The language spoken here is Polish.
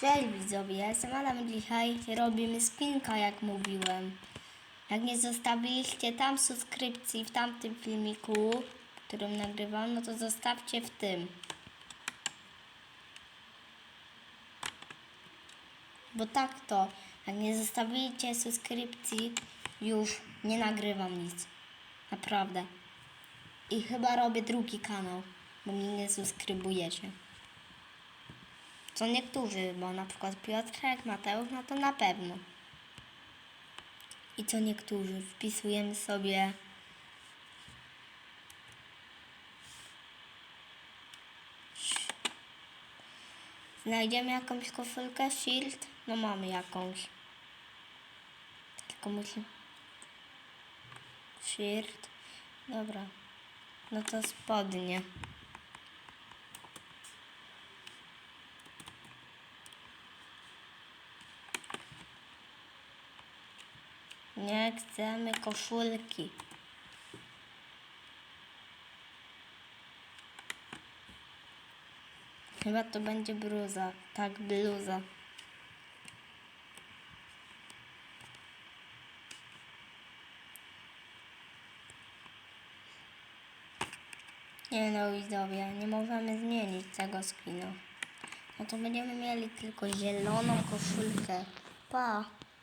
Cześć widzowie, ja jestem Adam dzisiaj robimy spinka jak mówiłem. Jak nie zostawiliście tam subskrypcji w tamtym filmiku, którym nagrywam, no to zostawcie w tym. Bo tak to, jak nie zostawicie subskrypcji, już nie nagrywam nic. Naprawdę. I chyba robię drugi kanał, bo mnie nie subskrybujecie. Co niektórzy, bo na przykład Piotrek, Mateusz, no to na pewno. I co niektórzy wpisujemy sobie Znajdziemy jakąś koszulkę Shield? No mamy jakąś. Tylko musi... Shield. Dobra. No to spodnie. Nie chcemy koszulki. Chyba to będzie bluza. Tak, bluza. Nie no widzowie, nie możemy zmienić tego skina. No to będziemy mieli tylko zieloną koszulkę. Pa!